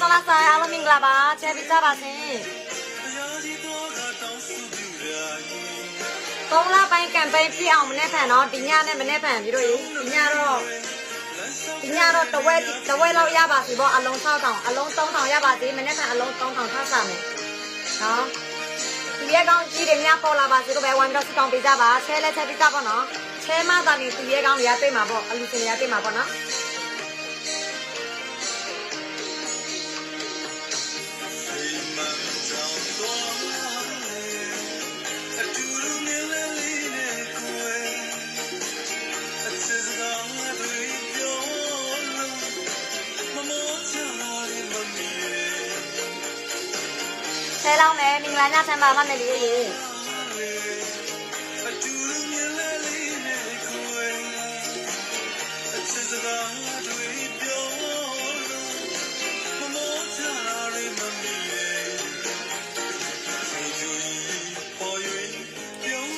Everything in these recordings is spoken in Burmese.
ဆလာဆိုင်အားလုံးမင်္ဂလာပါချဲပြီးကြပါစေသုံးလပိုင်းကမ်ပိန်းပြည့်အောင်မနေ့ဖန်တော့ဒီညနဲ့မနေ့ဖန်ပြီးတော့ဒီညတော့ဒီညတော့တဝဲတဝဲလောက်ရပါစီပေါ့အလုံး6000အလုံး3000ရပါသေးမနေ့ဖန်အလုံး3000ထားစားမယ်နော်ဒီရဲကောင်းကြီးတွေများပေါ်လာပါစေတော့ပဲဝိုင်းပြီးတော့စတောင်းပေးကြပါချဲလဲချဲပြီးကြပါနော်ချဲမသာနေသူရဲကောင်းတွေကတွေ့မှာပေါ့အလူစင်တွေကတွေ့မှာပေါ့နော် ဆဲလောင်းမယ်မင်္ဂလာညချမ်းပါမမယ်လေး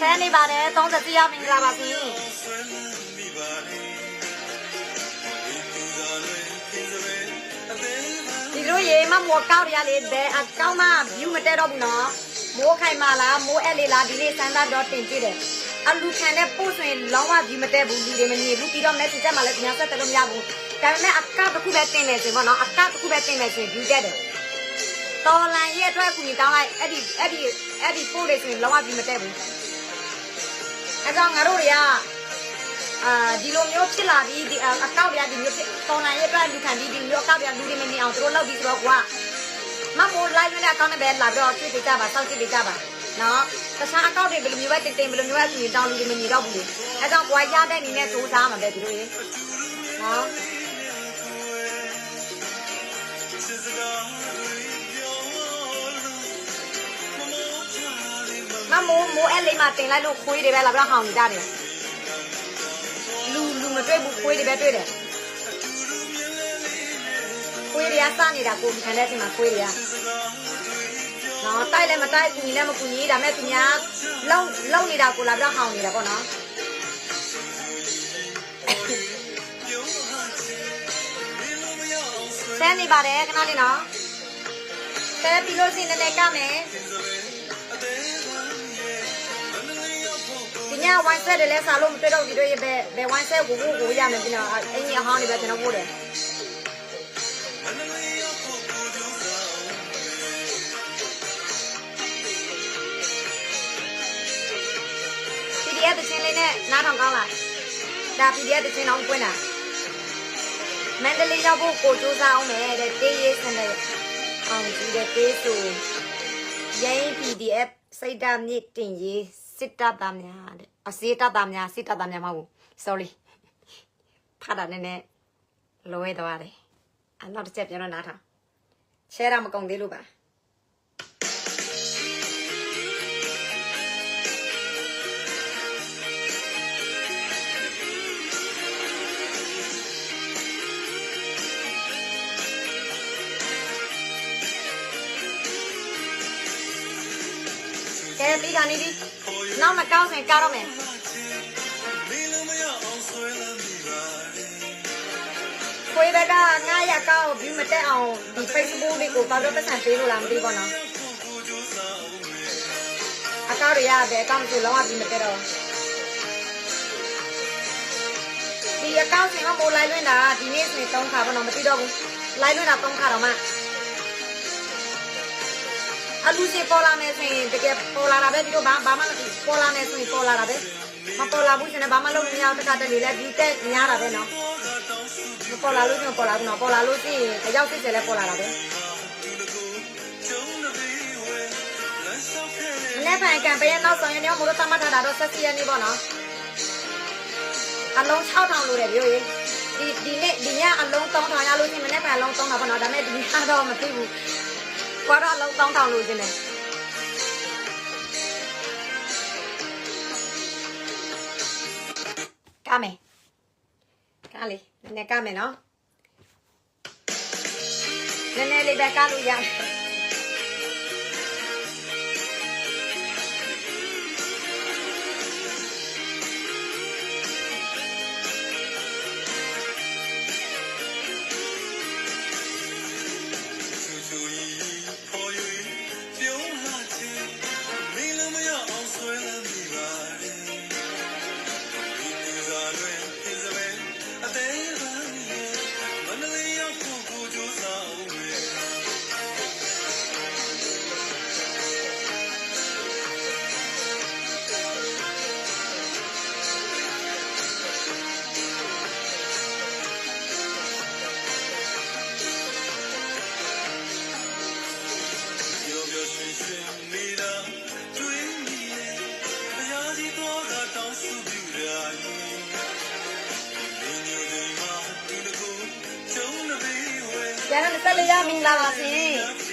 ဆဲနေပါတယ်30စီရောက်မင်္ဂလာပါရှင် ဒီလိုရေမမောကောက်ရလေဘယ်အကောင့်မှ view မတက်တော့ဘူးနော်မိုးခိုင်မလားမိုးအဲ့လေးလားဒီနေ့စမ်းသားတော့တင်ကြည့်တယ်အလူခံတဲ့ပို့ဆိုရင်လောင်းဝ view မတက်ဘူးလူတွေမမြင်ဘူးပြီးတော့ message တက်မှလည်းညာဆက်တက်လို့မရဘူးဒါပေမဲ့အကောင့်တစ်ခုပဲတင်နေစင်ပေါ့နော်အကောင့်တစ်ခုပဲတင်နေစင် view တက်တယ်တော်လန်ရဲ့အတွက်ကူညီတောင်းလိုက်အဲ့ဒီအဲ့ဒီအဲ့ဒီပို့လေးဆိုရင်လောင်းဝ view မတက်ဘူးအဲကြောင့်ငါတို့တွေက အာဒီလိုမျိုးဖြစ်လာပြီးဒီအကောင့်တွေကဒီမျိုးဖြစ်တော်လန်ရဲ့အတွက်လူခံပြီးဒီမျိုးအကောင့်တွေကလူတွေမမြင်အောင်သူတို့လုပ်ပြီးဆိုတော့ကွာမမိုးလိုက်ရတဲ့အကောင့်နဲ့ပဲလာပြီးတော့တွေ့ကြကြပါစောင့်ကြည့်ကြကြပါနော်တခြားအကောင့်တွေဘယ်လိုမျိုးပဲတင်တင်ဘယ်လိုမျိုးပဲပြင်တောင်းလူတွေမမြင်တော့ဘူးလေအဲကြောင့်ဘွားရတဲ့အနေနဲ့စူးစမ်းမှာပဲဒီလိုရေနော်မမိုးမိုးအဲ့လေးမှတင်လိုက်လို့ခွေးတွေပဲလာပြီးတော့ဟောင်းနေကြတယ်လူလူ မတွေ့ဘူးခွေးတွေပဲတွေ့တယ်ခွေးတွေကစနေတာကိုခံတဲ့အချိန်မှာခွေးတွေကနော်တိုက်လည်းမတိုက်ကူညီလည်းမကူညီဒါမဲ့သူများလုံလုံနေတာကိုလာပြီးတော့ဟောင်းနေတာပေါ့နော်ဆဲနေပါတယ်ခဏလေးနော်ဆဲပြီးလို့ရှိရင်လည်းကမယ် ဒီညဝိုင်းဆက်တယ်လဲစားလို့မတွေ့တော့ဒီတို့ရဲ့ဘယ်ဘယ်ဝိုင်းဆက်ကိုကိုကိုရမယ်ပြီးတော့အင်းကြီးအဟောင်းနေပဲကျွန်တော်ပို့တယ် PDF တစ်ချင်းလေးနဲ့နားထောင်ကောင်းလားဒါ PDF တစ်ချင်းအောင်ပွင့်တာမန္တလေးရောက်ဖို့ကိုစူးစမ်းအောင်မယ်တဲ့တေးရေးစတဲ့အောင်ကြီးတဲ့တေးဆိုရိုင်း PDF စိတ်ဓာတ်မြင့်တင်ရေးစစ်တပ်သားများတဲ့ အစေတပ်သားများစစ်တပ်သားများမဟုတ်ဘူး sorry ဖတ်တာနည်းနည်းလွဲသွားတယ်အနောက်တစ်ချက်ပြန်တော့နားထောင် share ရမကုန်သေးလို့ပါကဲပြီးခါနေပြီ နောက်မကောင်းစင်ကားတော့မယ်ခွေးဘက်က900ကောင်း view မတက်အောင်ဒီ Facebook လေးကိုပါတော့ပတ်စံပေးလို့လားမသိဘူးနော်အကောင့်တွေရတယ်အကောင့်တွေလုံးဝ view မတက်တော့ဒီအကောင့်စင်ကမိုးလိုက်လွင်တာဒီနေ့စင်3ခါပေါ့နော်မသိတော့ဘူးလိုက်လွင်တာ3ခါတော့မှ အလူစီပေါ်လာမယ်ဆိုရင်တကယ်ပေါ်လာတာပဲဒီတော့ဘာဘာမှပေါ်လာမယ်ဆိုရင်ပေါ်လာတာပဲမပေါ်လာဘူးဆိုရင်ဘာမှလုပ်မရအောင်တစ်ခါတလေလဲဒီတက်များတာပဲနော်မပေါ်လာလို့ဆိုရင်ပေါ်လာဘူးနော်ပေါ်လာလို့ရှိရင်အရောက်စစ်စဲလဲပေါ်လာတာပဲမနေ့ကကံပေးရနောက်ဆောင်ရနေမို့လို့တမတ်ထားတာတော့ဆက်စီရနေပေါ့နော်အလုံး6000လို့တယ်ပြောရေဒီဒီနေ့ဒီညအလုံး3000ရလို့ရှိရင်မနေ့ကအလုံး3000ပေါ့နော်ဒါပေမဲ့ဒီညတော့မသိဘူး ကွာတော့အလုံးတောင်းတောင်းလို့ခြင်းတယ်ကမယ်ကလေနည်းနည်းကမယ်နော်နည်းနည်းလေးပဲကလို့ရတယ် ကျန်တဲ့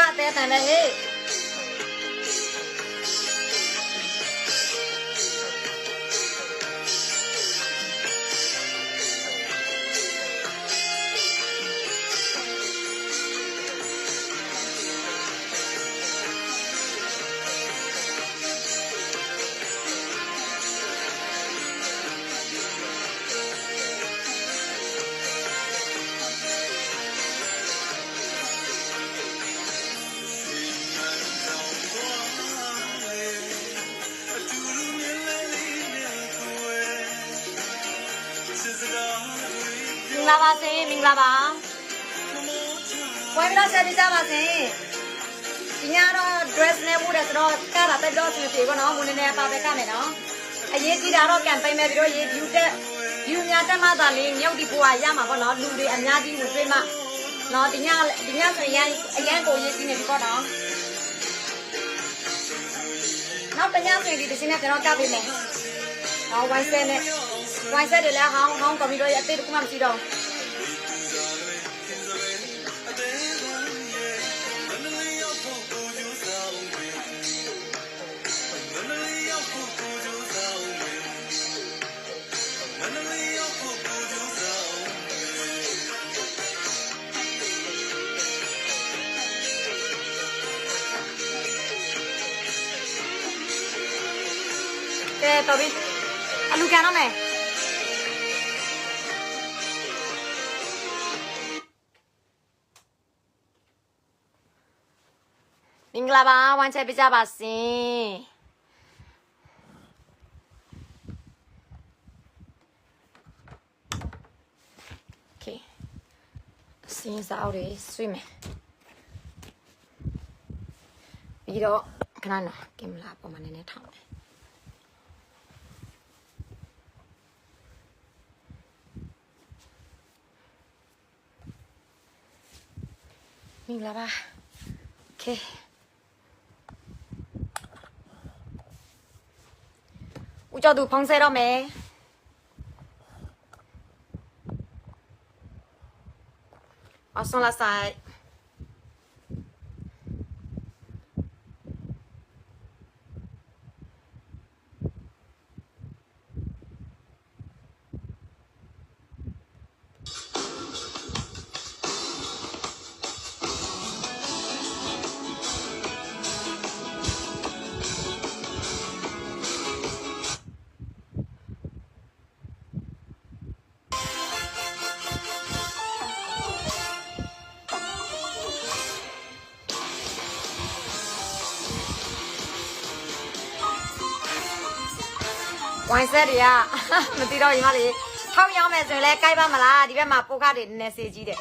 ဒီဝအသေးတန်တဲ့ ပါရှင်မင်္ဂလာပါဝိုင်းပြီးတော့ဆက်ပြီးကြပါရှင်ဒီညတော့ dress နဲ့ပို့တယ်ဆိုတော့ကတာတက်တော့စီပြေပေါ့နော်မွန်းနေပါပဲကမယ်နော်အရေးကြီးတာတော့ campaign ပဲပြီးတော့ရေး view တက် view များတက်မှသာလေးမြုပ်ဒီပို့ရမှာပေါ့နော်လူတွေအများကြီးကိုတွေ့မှနော်ဒီညဒီညဆိုရင်အရန်ကိုရေးကြည့်နေပြီပေါ့နော်နောက်တညဆိုရင်ဒီတစ်စင်းနဲ့ကျွန်တော်ကပ်ပေးမယ်ဟောဝိုင်းဆက်နဲ့ဝိုင်းဆက်တွေလည်းဟောင်းဟောင်းကွန်ပျူတာရဲ့အသေးတစ်ခုမှမရှိတော့ဘူး င်္ဂလာပါဝမ်းချက်ပြကြပါရှင်โอเคစင်းစားအောင်လေးဆွေးမယ်ပြီးတော့ခဏနော်ကင်မရာပေါ်မှာနည်းနည်းထောင်မယ် မင်္ဂလာပါโอเค ဦးကျော်သူဖုံးဆဲတော့မယ်အဆွန်လာ ဝိုင်းဆက်တွေကမသိတော့ညီမလေးထောက်ရောက်မယ်ဆိုရင်လည်းကြိုက်ပါမလားဒီဘက်မှာပိုကတွေနည်းနည်းစေးကြီးတယ်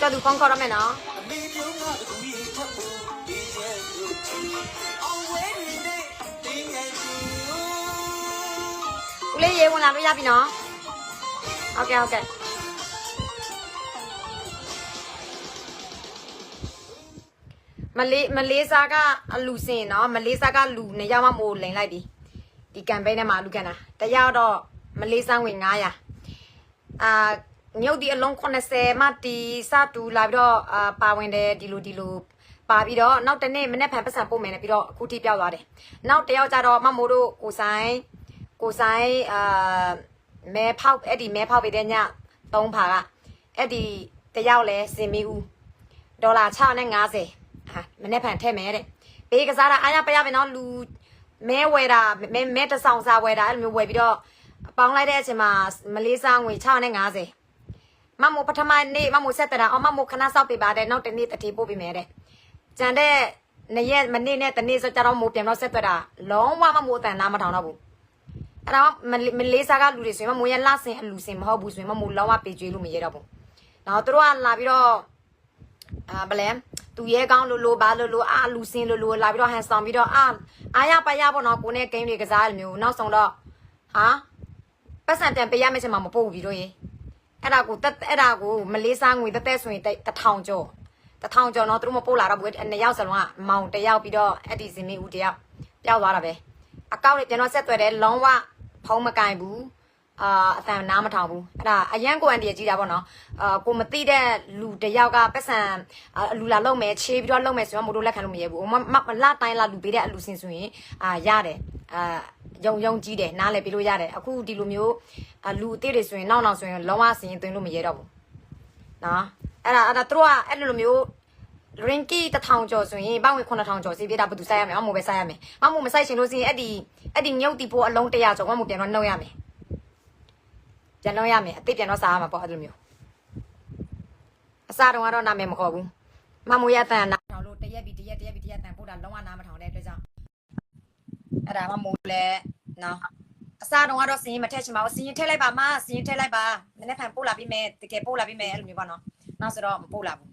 ကျော်သူဖုန်းခေါ်ရမယ်နော်ဦးလေးရေဝင်လာလို့ရပြီနော် ဟုတ်ကဲ့ဟုတ်ကဲ့မမလေးမလေးစားကအလူစင်နော်မလေးစားကလူနှစ်ယောက်မှမို့လိန်လိုက်ပြီဒီကမ်ပိန်းထဲမှာလူကန်တာတယောက်တော့မလေးစားဝင်900အာမြုပ်ဒီအလုံး80မှတီစတူလာပြီးတော့အာပါဝင်တယ်ဒီလိုဒီလိုပါပြီးတော့နောက်တစ်နေ့မနေ့ဖန်ပတ်စံပို့မယ်နဲ့ပြီးတော့အခုထိပြောက်သွားတယ်နောက်တစ်ယောက်ကျတော့မမိုးတို့ကိုဆိုင်ကိုဆိုင်အာ မဲဖောက်အဲ့ဒီမဲဖောက်ပေးတဲ့ည3ဖာကအဲ့ဒီတစ်ယောက်လဲစင်မီဦးဒေါ်လာ650ဟာမနေ့ဖန်ထည့်မယ်တဲ့ပေးကစားတာအားရပရပဲနော်လူမဲဝယ်တာမဲမဲတစ်ဆောင်စားဝယ်တာအဲ့လိုမျိုးဝယ်ပြီးတော့ပေါင်းလိုက်တဲ့အချိန်မှာမလေးစားငွေ650မမို့ပထမနေ့မမို့ဆက်တရာအော်မမို့ခဏစောက်ပေးပါတဲ့နောက်တစ်နေ့တတိပို့ပေးမယ်တဲ့ကြံတဲ့နေ့ရက်မနေ့နဲ့တနေ့ဆိုကြတော့မို့ပြန်တော့ဆက်သွတာလုံးဝမမို့အတန်နားမထောင်တော့ဘူး အဲ့တော့မလေးမလေးစားကလူတွေဆိုရင်မမို့ရလဆင်အလူစင်မဟုတ်ဘူးဆိုရင်မမို့လုံးဝပေးကြွေးလို့မရတော့ဘူးနောက်သူတို့ကလာပြီးတော့အာဗလဲသူရဲကောင်းလို့လို့ဘာလို့လို့အာလူစင်းလို့လို့လာပြီးတော့ဟန်ဆောင်ပြီးတော့အာအာရပါရပေါ့နော်ကိုနဲ့ဂိမ်းတွေကစားရမျိုးနောက်ဆုံးတော့ဟာပတ်စံတန်ပေးရမယ့်ချိန်မှာမပို့ဘူးပြီးတော့ရေအဲ့ဒါကိုတက်အဲ့ဒါကိုမလေးစားငွေတက်တက်ဆိုရင်တထောင်ကျော်တထောင်ကျော်နော်သူတို့မပို့လာတော့ဘူးနှစ်ယောက်စလုံးကမောင်တစ်ယောက်ပြီးတော့အဲ့ဒီစင်မီဦးတစ်ယောက်ပျောက်သွားတာပဲအကောင့်တွေပြန်တော့ဆက်သွယ်တယ်လုံးဝ ဖုံးမကင်ဘူးအာအတန်နားမထောင်ဘူးအဲ့ဒါအရန်ကိုအန်တီကြီးတာပေါ့နော်အာကိုမသိတဲ့လူတစ်ယောက်ကပတ်စံအလူလာလုံးမယ်ချေးပြီးတော့လုံးမယ်ဆိုတော့မို့လို့လက်ခံလို့မရဘူးမမလာတိုင်းလာလူပေးတဲ့အလူစင်ဆိုရင်အာရတယ်အာယုံယုံကြည့်တယ်နားလည်းပြလို့ရတယ်အခုဒီလိုမျိုးအလူအသေးတွေဆိုရင်နောက်နောက်ဆိုရင်လုံးဝစင်သွင်းလို့မရတော့ဘူးနော်အဲ့ဒါအဲ့ဒါသူတို့ကအဲ့လိုမျိုး rinky တထောင်ကျော်ဆိုရင်ပေါင်ဝင်9000ကျော်စီးပြတာဘယ်သူစိုက်ရမလဲအမို့ပဲစိုက်ရမယ်အမို့မစိုက်ချင်လို့စီရင်အဲ့ဒီအဲ့ဒီမြုပ်တီပိုးအလုံး100ကျော်ကမို့ပြန်တော့နှုတ်ရမယ်ပြန်နှုတ်ရမယ်အစ်စ်ပြန်တော့စားရမှာပေါ့အဲ့လိုမျိုးအစားတော့ကတော့နာမည်မခေါ်ဘူးမမိုးရတန်နာထောင်လို့တရက်ပြီးတရက်တရက်ပြီးတရက်တန်ပို့တာလုံးဝနားမထောင်တဲ့အတွက်ကြောင့်အဲ့ဒါမမိုးလဲနော်အစားတော့ကတော့စင်ရင်မထက်ချင်ပါဘူးစင်ရင်ထည့်လိုက်ပါမစင်ရင်ထည့်လိုက်ပါနည်းနည်းဖန်ပို့လာပြီးမယ်တကယ်ပို့လာပြီးမယ်အဲ့လိုမျိုးပေါ့နော်နောက်ဆိုတော့မပို့လာဘူး